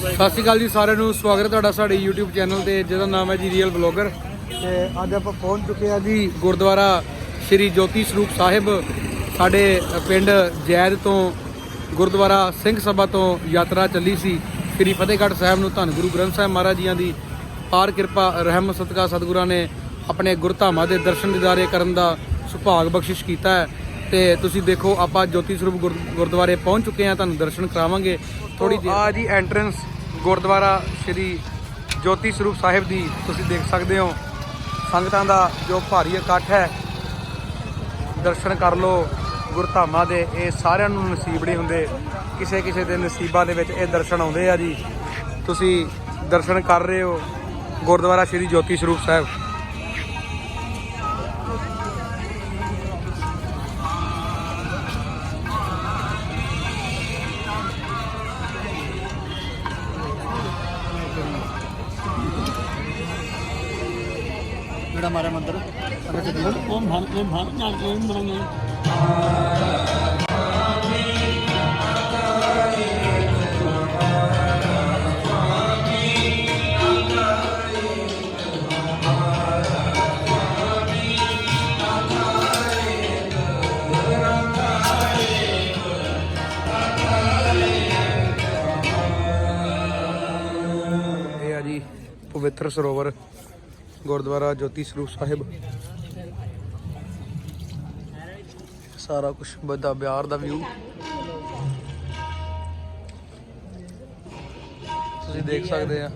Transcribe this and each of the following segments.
ਸਤਿ ਸ਼੍ਰੀ ਅਕਾਲ ਜੀ, ਸਾਰਿਆਂ ਨੂੰ ਸਵਾਗਤ ਹੈ ਤੁਹਾਡਾ ਸਾਡੇ YouTube ਚੈਨਲ ਤੇ, ਜਿਹਦਾ ਨਾਮ ਹੈ ਜੀ ਰੀਅਲ ਬਲੌਗਰ ਤੇ ਅੱਜ ਆਪਾਂ ਪਹੁੰਚ ਚੁੱਕੇ ਆ ਜੀ ਗੁਰਦੁਆਰਾ ਸ੍ਰੀ ਜੋਤੀ ਸਰੂਪ ਸਾਹਿਬ, ਸਾਡੇ ਪਿੰਡ ਜੈਦ ਤੋਂ ਗੁਰਦੁਆਰਾ ਸਿੰਘ ਸਭਾ ਤੋਂ ਯਾਤਰਾ ਚੱਲੀ ਸੀ। ਸ੍ਰੀ ਫਤਿਹਗੜ੍ਹ ਸਾਹਿਬ ਨੂੰ ਧੰਨ ਗੁਰੂ ਗ੍ਰੰਥ ਸਾਹਿਬ ਮਹਾਰਾਜ ਜੀਆਂ ਦੀ ਪਾਰ ਕਿਰਪਾ, ਰਹਿਮਤ ਸਦਕਾ ਸਤਿਗੁਰਾਂ ਨੇ ਆਪਣੇ ਗੁਰਧਾਮਾਂ ਦੇ ਦਰਸ਼ਨ ਦਿਦਾਰੇ ਕਰਨ ਦਾ ਸੁਭਾਗ ਬਖਸ਼ਿਸ਼ ਕੀਤਾ ਹੈ। ਤੇ ਤੁਸੀਂ ਦੇਖੋ ਆਪਾਂ ਜੋਤੀ ਸਰੂਪ ਗੁਰ- ਗੁਰਦੁਆਰੇ ਪਹੁੰਚ ਚੁੱਕੇ ਆ ਤੁਹਾਨੂੰ ਦਰਸ਼ਨ ਕਰਾਵਾਂਗੇ ਥੋੜੀ ਦੇਰ। ਆ ਜੀ ਐਂਟਰੈਂਸ ਗੁਰਦੁਆਰਾ ਸ੍ਰੀ ਜੋਤੀ ਸਰੂਪ ਸਾਹਿਬ ਦੀ ਤੁਸੀਂ ਦੇਖ ਸਕਦੇ ਹੋ। ਸੰਗਤਾਂ ਦਾ ਜੋ ਭਾਰੀ ਇਕੱਠ ਹੈ ਦਰਸ਼ਨ ਕਰ ਲਓ ਗੁਰਧਾਮਾਂ ਦੇ ਇਹ ਸਾਰਿਆਂ ਨੂੰ ਨਸੀਬ ਨਹੀਂ ਹੁੰਦੇ। ਕਿਸੇ ਕਿਸੇ ਦੇ ਨਸੀਬਾਂ ਦੇ ਵਿੱਚ ਇਹ ਦਰਸ਼ਨ ਆਉਂਦੇ ਆ ਜੀ। ਤੁਸੀਂ ਦਰਸ਼ਨ ਕਰ ਰਹੇ ਹੋ ਗੁਰਦੁਆਰਾ ਸ੍ਰੀ ਜੋਤੀ ਸਰੂਪ ਸਾਹਿਬ। ਜਿਹੜਾ ਮਾਰਿਆ ਮੰਦਰ? ਉਹ ਭਾਨ ਇਹ ਭਾਨ ਨਾਲ ਇਹ ਬਣਾਂਗੇ ਇਹ ਆ ਜੀ, ਪਵਿੱਤਰ ਸਰੋਵਰ, ਗੁਰਦੁਆਰਾ ਜੋਤੀ ਸਰੂਪ ਸਾਹਿਬ। ਸਾਰਾ ਕੁਝ ਬੱਦਾ ਬਿਹਾਰ ਦਾ ਵਿਊ ਤੁਸੀਂ ਦੇਖ ਸਕਦੇ ਆ।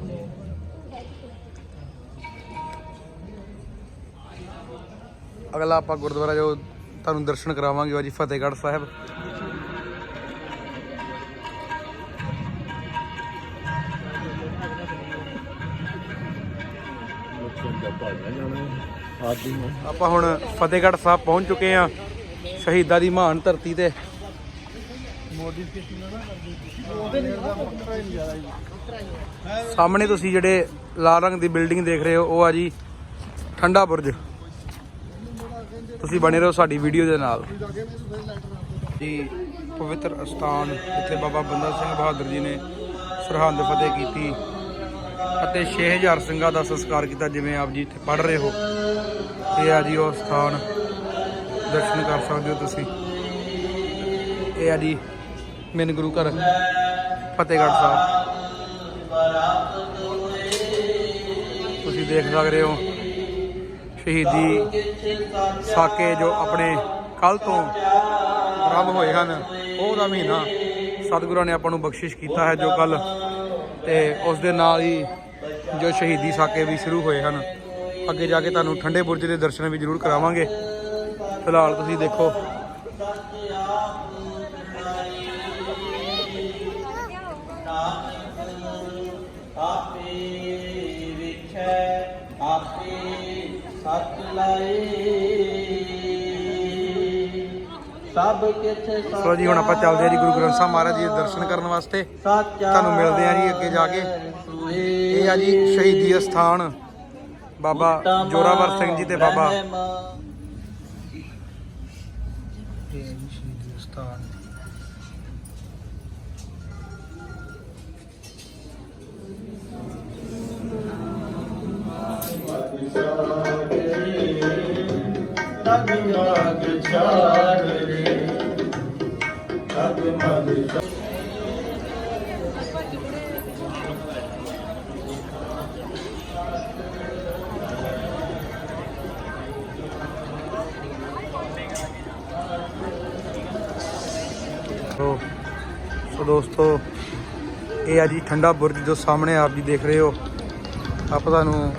ਅਗਲਾ ਆਪਾਂ ਗੁਰਦੁਆਰਾ ਜੋ ਤੁਹਾਨੂੰ ਦਰਸ਼ਨ ਕਰਾਵਾਂਗੇ ਜੀ ਫਤਿਹਗੜ੍ਹ ਸਾਹਿਬ। ਆਪਾਂ ਹੁਣ। ਫਤਿਹਗੜ੍ਹ ਸਾਹਿਬ ਪਹੁੰਚ ਚੁੱਕੇ ਆ ਸ਼ਹੀਦਾਂ ਦੀ ਮਹਾਨ ਧਰਤੀ ਤੇ। ਸਾਹਮਣੇ ਤੁਸੀਂ ਜਿਹੜੇ ਲਾਲ ਰੰਗ ਦੀ ਬਿਲਡਿੰਗ ਦੇਖ ਰਹੇ ਹੋ, ਉਹ ਆ ਜੀ ਠੰਡਾ ਬੁਰਜ। ਤੁਸੀਂ ਬਣੇ ਰਹੋ ਸਾਡੀ ਵੀਡੀਓ ਦੇ ਨਾਲ। ਜੀ, ਪਵਿੱਤਰ ਅਸਥਾਨ ਜਿੱਥੇ ਬਾਬਾ ਬੰਦਾ ਸਿੰਘ ਬਹਾਦਰ ਜੀ ਨੇ ਸਰਹੰਦ ਫਤਿਹ ਕੀਤੀ। ਅਤੇ 6000 ਸਿੰਘਾਂ ਦਾ ਸੰਸਕਾਰ ਕੀਤਾ, ਜਿਵੇਂ ਆਪ ਜੀ ਇੱਥੇ ਪੜ ਰਹੇ ਹੋ। ਇਹ ਆ ਜੀ ਉਹ ਸਥਾਨ। ਦਰਸ਼ਨ ਕਰ ਸਕਦੇ ਹੋ ਤੁਸੀਂ। ਇਹ ਆ ਜੀ ਮੇਨ ਗੁਰੂ ਘਰ, ਫਤਿਹਗੜ੍ਹ ਸਾਹਿਬ। ਤੁਸੀਂ ਦੇਖ ਸਕਦੇ ਹੋ ਸ਼ਹੀਦੀ ਸਾਕੇ ਜੋ ਆਪਣੇ ਕੱਲ ਤੋਂ ਆਰੰਭ ਹੋਏ ਹਨ ਉਹ ਦਾ ਮਹੀਨਾ ਸਤਿਗੁਰਾਂ ਨੇ ਆਪਾਂ ਨੂੰ ਬਖਸ਼ਿਸ਼ ਕੀਤਾ ਹੈ, ਜੋ ਕੱਲ ਤੇ ਉਸ ਦੇ ਨਾਲ ਹੀ ਜੋ ਸ਼ਹੀਦੀ ਸਾਕੇ ਵੀ ਸ਼ੁਰੂ ਹੋਏ ਹਨ। ਅੱਗੇ ਜਾ ਕੇ ਤੁਹਾਨੂੰ ਠੰਡੇ ਬੁਰਜ ਦੇ ਦਰਸ਼ਨ ਵੀ ਜ਼ਰੂਰ ਕਰਾਵਾਂਗੇ। ਫਿਲਹਾਲ ਤੁਸੀਂ ਦੇਖੋ। ਆਪੇ ਵਿਖੈ ਆਪੇ ਸਤ ਲਾਏ। ਸਭ ਕਿਛ ਚਲੋ ਜੀ ਹੁਣ ਆਪਾਂ ਚੱਲਦੇ ਆ ਜੀ ਗੁਰੂ ਗ੍ਰੰਥ ਸਾਹਿਬ ਮਹਾਰਾਜ ਜੀ ਦੇ ਦਰਸ਼ਨ ਕਰਨ ਵਾਸਤੇ। ਤੁਹਾਨੂੰ ਮਿਲਦੇ ਆ ਜੀ ਅੱਗੇ ਜਾ ਕੇ। ਇਹ ਆ ਜੀ ਸ਼ਹੀਦੀ ਅਸਥਾਨ ਬਾਬਾ ਜੋਰਾਵਰ ਸਿੰਘ ਜੀ ਤੇ ਬਾਬਾ। ਇਹ ਹੈ ਜੀ ਸ਼ਹੀਦੀ ਅਸਥਾਨ ਮਾਗ ਛਾੜ ਰੇ ਤਗ ਮਾਗ ਸੋ ਦੋਸਤੋ, ਇਹ ਆ ਜੀ ਠੰਡਾ ਬੁਰਜ ਜੋ ਸਾਹਮਣੇ ਆਪ ਜੀ ਦੇਖ ਰਹੇ ਹੋ। ਆਪਾਂ ਤੁਹਾਨੂੰ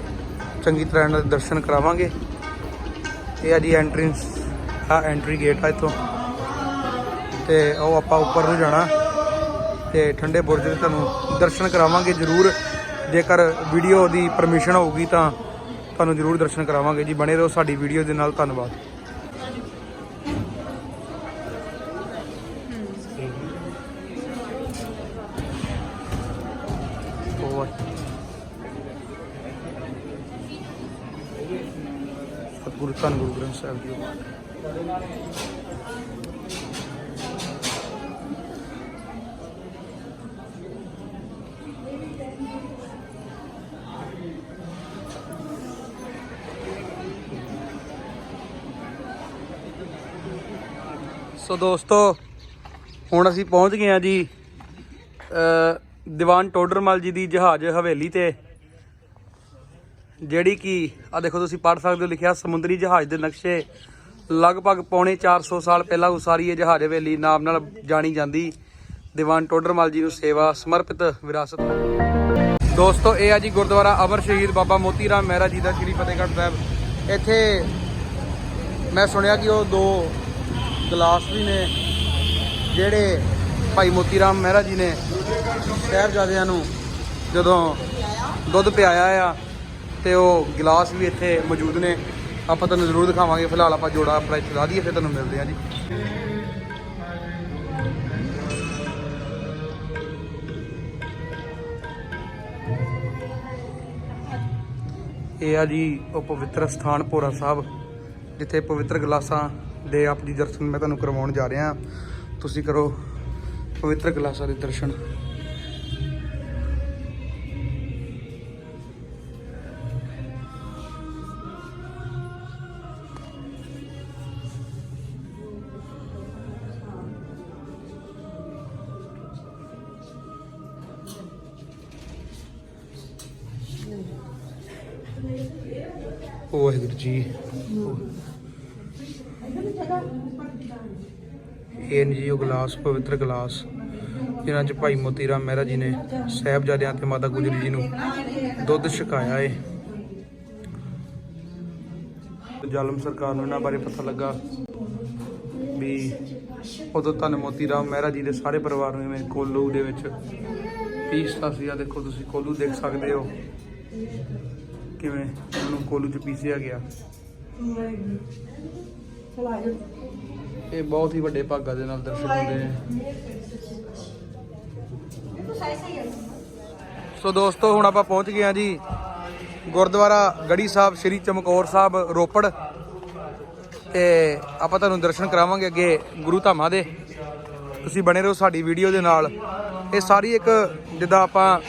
ਚੰਗੀ ਤਰ੍ਹਾਂ ਨਾਲ ਦਰਸ਼ਨ ਕਰਾਵਾਂਗੇ। ਇਹ ਆ ਜੀ ਐਂਟਰੈਂਸ ਆ ਐਂਟਰੀ ਗੇਟ ਆ ਇੱਥੋਂ। ਤੇ ਉਹ ਆਪਾਂ ਉੱਪਰ ਨੂੰ ਜਾਣਾ। ਤੇ ਠੰਡੇ ਬੁਰਜ ਦੇ ਤੁਹਾਨੂੰ ਦਰਸ਼ਨ ਕਰਾਵਾਂਗੇ ਜ਼ਰੂਰ। ਜੇਕਰ ਵੀਡੀਓ ਦੀ ਪਰਮਿਸ਼ਨ ਹੋਊਗੀ ਤਾਂ ਤੁਹਾਨੂੰ ਜ਼ਰੂਰ ਦਰਸ਼ਨ ਕਰਾਵਾਂਗੇ ਜੀ। ਬਣੇ ਰਹੋ ਸਾਡੀ ਵੀਡੀਓ ਦੇ ਨਾਲ। ਧੰਨਵਾਦ। ਗੁਰੂ ਧੰਨ ਗੁਰੂ ਗ੍ਰੰਥ ਸਾਹਿਬ ਜੀ ਸੋ ਦੋਸਤੋ, ਹੁਣ ਅਸੀਂ ਪਹੁੰਚ ਗਏ ਆ ਜੀ ਦੀਵਾਨ ਟੋਡਰਮਲ ਜੀ ਦੀ ਜਹਾਜ਼ ਹਵੇਲੀ ਤੇ। ਜਿਹੜੀ ਕਿ ਆ ਦੇਖੋ ਤੁਸੀਂ ਪੜ੍ਹ ਸਕਦੇ ਹੋ, ਲਿਖਿਆ ਸਮੁੰਦਰੀ ਜਹਾਜ਼ ਦੇ ਨਕਸ਼ੇ। ਲਗਭਗ ਪੌਣੇ 400 ਸਾਲ ਪਹਿਲਾਂ ਉਸਾਰੀ ਇਹ ਜਹਾਜ਼ ਹਵੇਲੀ ਨਾਮ ਨਾਲ ਜਾਣੀ ਜਾਂਦੀ। ਦੀਵਾਨ ਟੋਡਰਮਲ ਜੀ ਨੂੰ ਸੇਵਾ ਸਮਰਪਿਤ ਵਿਰਾਸਤ। ਦੋਸਤੋ, ਇਹ ਆ ਜੀ ਗੁਰਦੁਆਰਾ ਅਮਰ ਸ਼ਹੀਦ ਬਾਬਾ ਮੋਤੀ ਰਾਮ ਮਹਿਰਾ ਜੀ ਦਾ, ਸ਼੍ਰੀ ਫਤਿਹਗੜ੍ਹ ਸਾਹਿਬ। ਇੱਥੇ ਮੈਂ ਸੁਣਿਆ ਕਿ ਉਹ ਦੋ ਗਲਾਸ ਵੀ ਨੇ, ਜਿਹੜੇ ਭਾਈ ਮੋਤੀ ਰਾਮ ਮਹਿਰਾ ਜੀ ਨੇ, ਸਾਹਿਬਜ਼ਾਦਿਆਂ ਨੂੰ ਜਦੋਂ ਦੁੱਧ ਪਿਆਇਆ ਆ। ਤੇ ਉਹ ਗਲਾਸ ਵੀ ਇੱਥੇ ਮੌਜੂਦ ਨੇ। ਆਪਾਂ ਤੁਹਾਨੂੰ ਜ਼ਰੂਰ ਦਿਖਾਵਾਂਗੇ। ਫਿਲਹਾਲ ਆਪਾਂ ਜੋੜਾ ਆਪਣਾ ਇੱਥੇ ਲਾ ਦਈਏ, ਫਿਰ ਤੁਹਾਨੂੰ ਮਿਲਦੇ ਹਾਂ ਜੀ। ਇਹ ਆ ਜੀ ਉਹ ਪਵਿੱਤਰ ਸਥਾਨ ਭੋਰਾ ਸਾਹਿਬ, ਜਿੱਥੇ ਪਵਿੱਤਰ ਗਲਾਸਾਂ ਦੇ ਆਪ ਜੀ ਦਰਸ਼ਨ ਮੈਂ ਤੁਹਾਨੂੰ ਕਰਵਾਉਣ ਜਾ ਰਿਹਾ। ਤੁਸੀਂ ਕਰੋ ਪਵਿੱਤਰ ਗਲਾਸਾਂ ਦੇ ਦਰਸ਼ਨ। ਇਹ ਨੇ ਜੀ ਗਲਾਸ ਪਵਿੱਤਰ ਗਲਾਸ ਜਿਨ੍ਹਾਂ 'ਚ ਭਾਈ ਮੋਤੀ ਰਾਮ ਮਹਿਰਾ ਜੀ ਨੇ ਸਾਹਿਬਜ਼ਾਦਿਆਂ ਤੇ ਮਾਤਾ ਗੁਜਰੀ ਜੀ ਨੂੰ ਦੁੱਧ ਛਕਾਇਆ ਏ। ਜ਼ਾਲਮ ਸਰਕਾਰ ਨੂੰ ਇਹਨਾਂ ਬਾਰੇ ਪਤਾ ਲੱਗਾ ਵੀ ਉਦੋਂ ਧੰਨ ਮੋਤੀ ਰਾਮ ਮਹਿਰਾ ਜੀ ਦੇ ਸਾਰੇ ਪਰਿਵਾਰ ਨੂੰ ਇਵੇਂ ਕੋਲੂ ਦੇ ਵਿੱਚ ਪੀਸਤਾ ਸੀ। ਆ ਦੇਖੋ ਤੁਸੀਂ ਕੋਲੂ ਦੇਖ ਸਕਦੇ ਹੋ ਕਿਵੇਂ ਉਹਨੂੰ ਕੋਲੂ ਚ ਪੀਸਿਆ ਗਿਆ। ਇਹ ਬਹੁਤ ਹੀ ਵੱਡੇ ਭਾਗਾਂ ਦੇ ਨਾਲ ਦਰਸ਼ਨ ਹੁੰਦੇ ਨੇ। ਸੋ ਦੋਸਤੋ, ਹੁਣ ਆਪਾਂ ਪਹੁੰਚ ਗਏ ਹਾਂ ਜੀ ਗੁਰਦੁਆਰਾ ਗੜੀ ਸਾਹਿਬ, ਸ੍ਰੀ ਚਮਕੌਰ ਸਾਹਿਬ, ਰੋਪੜ। ਤੇ ਆਪਾਂ ਤੁਹਾਨੂੰ ਦਰਸ਼ਨ ਕਰਾਵਾਂਗੇ ਅੱਗੇ ਗੁਰੂ ਧਾਮਾਂ ਦੇ। ਤੁਸੀਂ ਬਣੇ ਰਹੋ ਸਾਡੀ ਵੀਡੀਓ ਦੇ ਨਾਲ। ਇਹ ਸਾਰੀ ਇੱਕ ਜਿੱਦਾਂ ਆਪਾਂ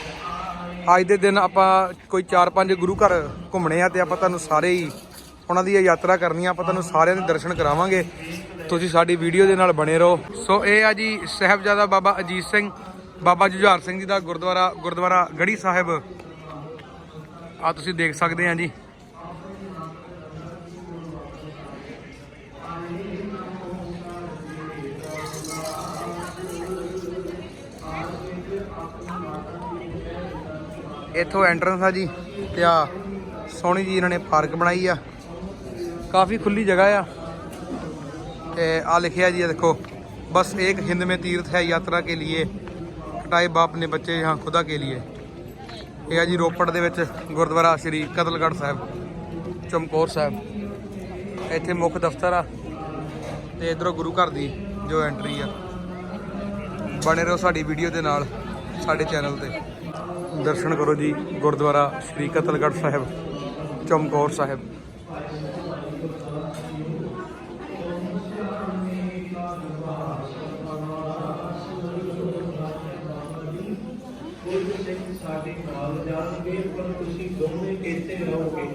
ਅੱਜ ਦੇ ਦਿਨ ਆਪਾਂ ਕੋਈ 4-5 ਗੁਰੂ ਘਰ ਘੁੰਮਣੇ ਆ ਤੇ ਆਪਾਂ ਤੁਹਾਨੂੰ ਸਾਰੇ ਹੀ ਉਹਨਾਂ ਦੀ ਇਹ ਯਾਤਰਾ ਕਰਨੀ ਆ। ਆਪਾਂ ਤੁਹਾਨੂੰ ਸਾਰਿਆਂ ਦੇ ਦਰਸ਼ਨ ਕਰਾਵਾਂਗੇ। ਤੁਸੀਂ ਸਾਡੀ ਵੀਡੀਓ ਦੇ ਨਾਲ ਬਣੇ ਰਹੋ। ਸੋ ਇਹ ਆ ਜੀ ਸਾਹਿਬਜ਼ਾਦਾ ਬਾਬਾ ਅਜੀਤ ਸਿੰਘ, ਬਾਬਾ ਜੁਝਾਰ ਸਿੰਘ ਜੀ ਦਾ ਗੁਰਦੁਆਰਾ ਗੁਰਦੁਆਰਾ ਗੜੀ ਸਾਹਿਬ। ਆ ਤੁਸੀਂ ਦੇਖ ਸਕਦੇ ਆ ਜੀ। ਇੱਥੋਂ ਐਂਟਰੈਂਸ ਆ ਜੀ ਤੇ ਆ ਸੋਹਣੀ ਜੀ ਇਹਨਾਂ ਨੇ ਪਾਰਕ ਬਣਾਈ ਆ। ਕਾਫੀ ਖੁੱਲੀ ਜਗ੍ਹਾ ਆ। ਤੇ ਆ ਲਿਖਿਆ ਜੀ ਇਹ ਦੇਖੋ ਬਸ ਇੱਕ हिंद में तीर्थ है यात्रा के लिए ਕਟਾਏ ਬਾਪ ਨੇ ਬੱਚੇ ਯਹਾਂ ਖੁਦਾ ਕੇ लिए ਇਹ ਆ ਜੀ ਰੋਪੜ ਦੇ ਵਿੱਚ ਗੁਰਦੁਆਰਾ ਸ੍ਰੀ ਕਤਲਗੜ੍ਹ ਸਾਹਿਬ ਚਮਕੌਰ ਸਾਹਿਬ ਇੱਥੇ ਮੁੱਖ ਦਫ਼ਤਰ ਆ ਤੇ ਇਧਰੋਂ ਗੁਰੂ ਘਰ ਦੀ ਜੋ ਐਂਟਰੀ ਆ ਬਣੇ ਰਹੋ ਸਾਡੀ ਵੀਡੀਓ ਦੇ ਨਾਲ ਸਾਡੇ ਚੈਨਲ ਤੇ ਦਰਸ਼ਨ ਕਰੋ ਜੀ ਗੁਰਦੁਆਰਾ ਸ੍ਰੀ ਕਤਲਗੜ੍ਹ ਸਾਹਿਬ ਚਮਕੌਰ ਸਾਹਿਬ ਕੁਝ ਸਿੰਘ ਸਾਡੇ ਨਾਲ ਜਾਣਗੇ, ਪਰ ਤੁਸੀਂ ਦੋਵੇਂ ਕਿਤੇ ਰਹੋਗੇ।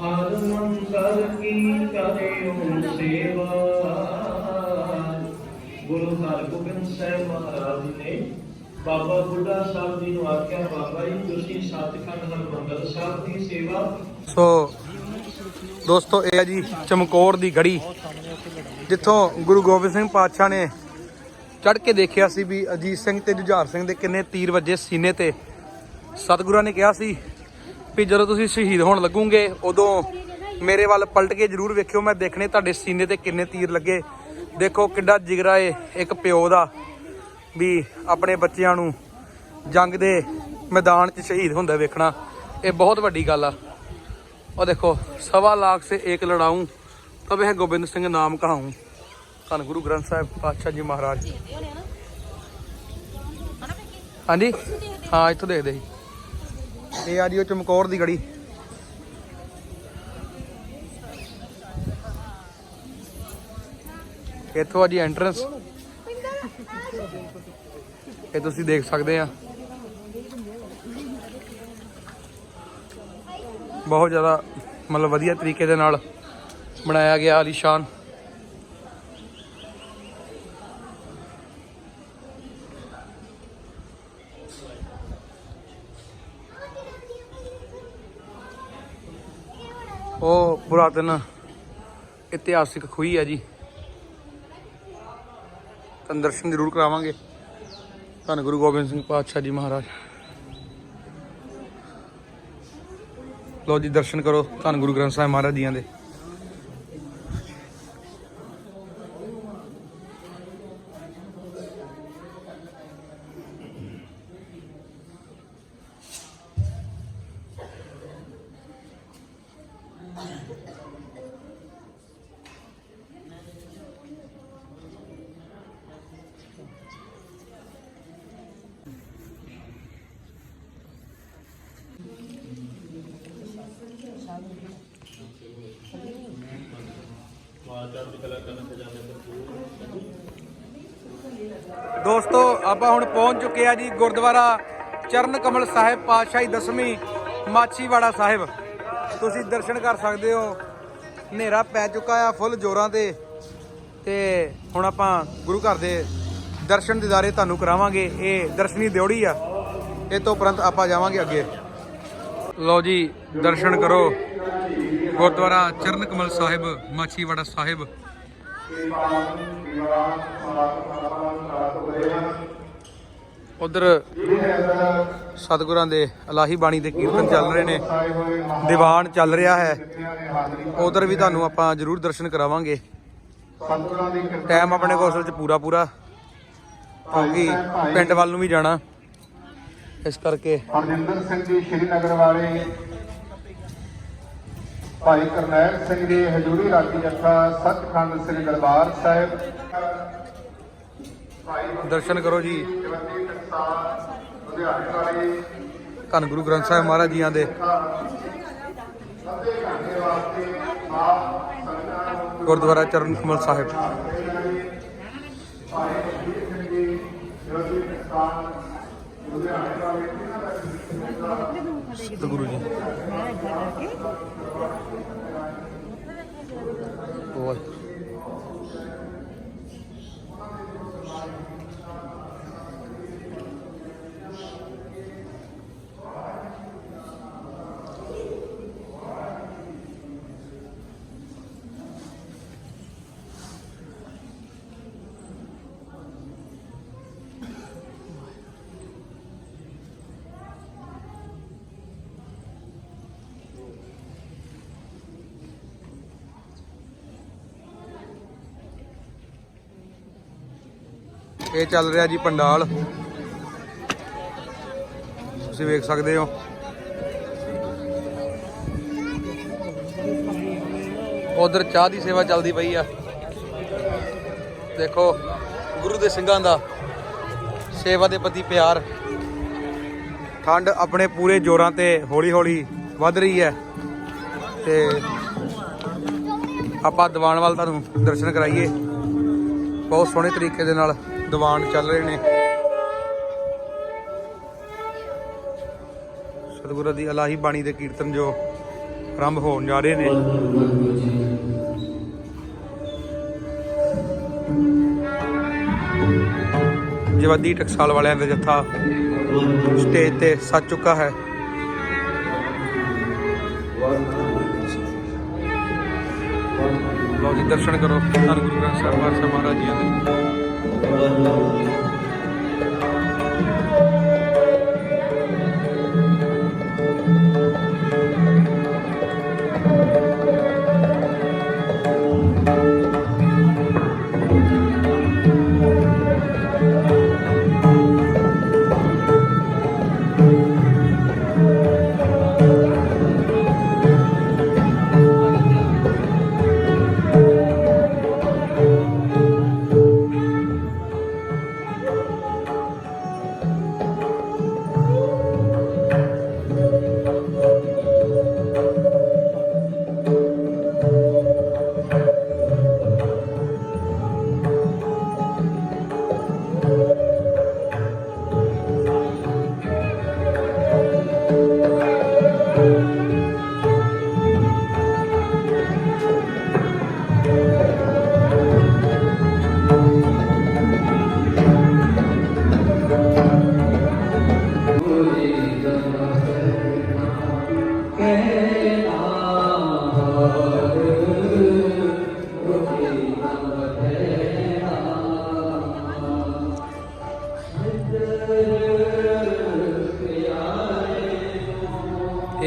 ਹਰ ਮੰਗਲ ਕੀ ਕਰਿਓ ਸੇਵਾ? ਗੁਰੂ ਹਰਗੋਬਿੰਦ ਸਾਹਿਬ ਮਹਾਰਾਜ ਨੇ ਬਾਬਾ ਬੁੱਢਾ ਸਾਹਿਬ ਜੀ ਨੂੰ ਆਖਿਆ, ਬਾਬਾ ਜੀ, ਤੁਸੀਂ ਸੱਚਖੰਡ ਹਰਮੰਦਰ ਸਾਹਿਬ ਦੀ ਸੇਵਾ ਸੋ ਦੋਸਤੋ, ਇਹ ਹੈ ਜੀ ਚਮਕੌਰ ਦੀ ਗੜੀ ਜਿੱਥੋਂ ਗੁਰੂ ਗੋਬਿੰਦ ਸਿੰਘ ਪਾਤਸ਼ਾਹ ਨੇ ਚੜ ਕੇ ਦੇਖਿਆ ਸੀ ਵੀ ਅਜੀਤ ਸਿੰਘ ਤੇ ਜੁਝਾਰ ਸਿੰਘ ਦੇ ਕਿੰਨੇ ਤੀਰ ਵੱਜੇ ਸੀਨੇ ਤੇ। ਸਤਿਗੁਰਾਂ ਨੇ ਕਿਹਾ ਸੀ ਵੀ ਜਦੋਂ ਤੁਸੀਂ ਸ਼ਹੀਦ ਹੋਣ ਲੱਗੋਗੇ, ਉਦੋਂ ਮੇਰੇ ਵੱਲ ਪਲਟ ਕੇ ਜ਼ਰੂਰ ਵੇਖਿਓ, ਮੈਂ ਦੇਖਣੇ ਤੁਹਾਡੇ ਸੀਨੇ ਤੇ ਕਿੰਨੇ ਤੀਰ ਲੱਗੇ। ਦੇਖੋ ਕਿੱਡਾ ਜਿਗਰਾ ਏ, ਇੱਕ ਪਿਓ ਦਾ, ਵੀ ਆਪਣੇ ਬੱਚਿਆਂ ਨੂੰ ਜੰਗ ਦੇ ਮੈਦਾਨ 'ਚ ਸ਼ਹੀਦ ਹੁੰਦਾ ਵੇਖਣਾ, ਇਹ ਬਹੁਤ ਵੱਡੀ ਗੱਲ ਆ। ਉਹ ਦੇਖੋ, ਸਵਾ ਲੱਖ ਸੇ ਇੱਕ ਲੜਾਉਂ ਤਬ ਇਹ ਗੋਬਿੰਦ ਸਿੰਘ ਨਾਮ ਕਹਾਉਂ ਧੰਨ ਗੁਰੂ ਗ੍ਰੰਥ ਸਾਹਿਬ ਪਾਤਸ਼ਾਹ ਜੀ ਮਹਾਰਾਜ। ਹਾਂਜੀ। ਹਾਂ ਇੱਥੋਂ ਦੇਖਦੇ ਸੀ। ਇਹ ਆ ਜੀ ਉਹ ਚਮਕੌਰ ਦੀ ਗੜੀ। ਇੱਥੋਂ ਆ ਜੀ ਐਂਟਰੈਂਸ ਇਹ ਤੁਸੀਂ ਦੇਖ ਸਕਦੇ ਆ। ਬਹੁਤ ਜ਼ਿਆਦਾ ਮਤਲਬ ਵਧੀਆ ਤਰੀਕੇ ਦੇ ਨਾਲ ਬਣਾਇਆ ਗਿਆ ਆਲੀਸ਼ਾਨ। ਉਹ ਪੁਰਾਤਨ ਇਤਿਹਾਸਿਕ ਖੂਹੀ ਹੈ ਜੀ। ਤੁਹਾਨੂੰ ਦਰਸ਼ਨ ਜ਼ਰੂਰ ਕਰਾਵਾਂਗੇ। ਧੰਨ ਗੁਰੂ ਗੋਬਿੰਦ ਸਿੰਘ ਪਾਤਸ਼ਾਹ ਜੀ ਮਹਾਰਾਜ। ਲੋ ਜੀ, ਦਰਸ਼ਨ ਕਰੋ ਧੰਨ ਗੁਰੂ ਗ੍ਰੰਥ ਸਾਹਿਬ ਮਹਾਰਾਜ ਜੀਆਂ ਦੇ। ਦੋਸਤੋ, ਆਪਾਂ ਹੁਣ ਪਹੁੰਚ ਚੁੱਕੇ ਆ ਜੀ ਗੁਰਦੁਆਰਾ ਚਰਨ ਕਮਲ ਸਾਹਿਬ ਪਾਤਸ਼ਾਹੀ ਦਸਵੀਂ ਮਾਛੀਵਾੜਾ ਸਾਹਿਬ। ਤੁਸੀਂ ਦਰਸ਼ਨ ਕਰ ਸਕਦੇ ਹੋ। ਹਨੇਰਾ ਪੈ ਚੁੱਕਾ ਆ ਫੁੱਲ ਜੋਰਾਂ ਤੇ। ਤੇ ਹੁਣ ਆਪਾਂ ਗੁਰੂ ਘਰ ਦੇ ਦਰਸ਼ਨ ਦਿਦਾਰੇ ਤੁਹਾਨੂੰ ਕਰਾਵਾਂਗੇ। ਇਹ ਦਰਸ਼ਨੀ ਦਿਉੜੀ ਆ। ਇਹ ਤੋਂ ਉਪਰੰਤ ਆਪਾਂ ਜਾਵਾਂਗੇ ਅੱਗੇ। ਲਓ ਜੀ, ਦਰਸ਼ਨ ਕਰੋ। ਗੁਰਦੁਆਰਾ ਚਰਨ ਕਮਲ ਸਾਹਿਬ, ਮਾਛੀਵਾੜਾ ਸਾਹਿਬ। ਉਧਰ ਸਤਿਗੁਰਾਂ ਦੇ ਅਲਾਹੀ ਬਾਣੀ ਦੇ ਕੀਰਤਨ ਚੱਲ ਰਹੇ ਨੇ, ਦੀਵਾਨ ਚੱਲ ਰਿਹਾ ਹੈ। ਉਧਰ ਵੀ ਤੁਹਾਨੂੰ ਆਪਾਂ ਜ਼ਰੂਰ ਦਰਸ਼ਨ ਕਰਾਵਾਂਗੇ। ਟਾਈਮ ਆਪਣੇ ਕੋਲ ਅਸਲ 'ਚ ਪੂਰਾ ਪੂਰਾ, ਕਿਉਂਕਿ ਪਿੰਡ ਵੱਲ ਨੂੰ ਵੀ ਜਾਣਾ। ਇਸ ਕਰਕੇ ਹਰਜਿੰਦਰ ਸਿੰਘ ਜੀ ਸ਼੍ਰੀਨਗਰ ਵਾਲੇ। ਭਾਈ ਕਰਨੈਲ ਸਿੰਘ ਜੀ, ਹਜੂਰੀ ਰਾਗੀ ਜੱਥਾ, ਸੱਚਖੰਡ ਸ੍ਰੀ ਦਰਬਾਰ ਸਾਹਿਬ। ਦਰਸ਼ਨ ਕਰੋ ਜੀ। ਧੰਨ ਗੁਰੂ ਗ੍ਰੰਥ ਸਾਹਿਬ ਮਹਾਰਾਜ ਜੀਆਂ ਦੇ। ਗੁਰਦੁਆਰਾ ਚਰਨ ਕਮਲ ਸਾਹਿਬ। ਸਤਿਗੁਰੂ ਜੀ ਉਹ ਇਹ ਚੱਲ ਰਿਹਾ ਜੀ ਪੰਡਾਲ। ਤੁਸੀਂ ਵੇਖ ਸਕਦੇ ਹੋ। ਉਧਰ ਚਾਹ ਦੀ ਸੇਵਾ ਚੱਲਦੀ ਪਈ ਆ। ਦੇਖੋ, ਗੁਰੂ ਦੇ ਸਿੰਘਾਂ ਦਾ ਸੇਵਾ ਦੇ ਪ੍ਰਤੀ ਪਿਆਰ। ਠੰਡ ਆਪਣੇ ਪੂਰੇ ਜ਼ੋਰਾਂ ਤੇ ਹੌਲੀ ਹੌਲੀ ਵੱਧ ਰਹੀ ਹੈ। ਤੇ ਆਪਾਂ ਦੀਵਾਨ ਵੱਲ ਤੁਹਾਨੂੰ ਦਰਸ਼ਨ ਕਰਾਈਏ। ਬਹੁਤ ਸੋਹਣੇ ਤਰੀਕੇ ਦੇ ਨਾਲ। ਦੀਵਾਨ ਚੱਲ ਰਹੇ ਨੇ। ਸਤਿਗੁਰੂ ਦੀ ਅਲਾਹੀ ਬਾਣੀ ਦੇ ਕੀਰਤਨ ਜੋ ਆਰੰਭ ਹੋਣ ਜਾ ਰਹੇ ਨੇ। ਜਵੱਦੀ ਟਕਸਾਲ ਵਾਲਿਆਂ ਦਾ ਜੱਥਾ ਸਟੇਜ ਤੇ ਸੱਜ ਚੁੱਕਾ ਹੈ। ਲਓ ਜੀ, ਦਰਸ਼ਨ ਕਰੋ। ਸਤਿਗੁਰੂ ਗ੍ਰੰਥ ਸਾਹਿਬ, ਮਹਾਰਾਜ ਜੀ ਦੇ। Thank you.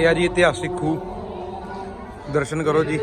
ਇਹ ਆ ਜੀ ਇਤਿਹਾਸਿਕ ਖੂਹ। ਦਰਸ਼ਨ ਕਰੋ ਜੀ।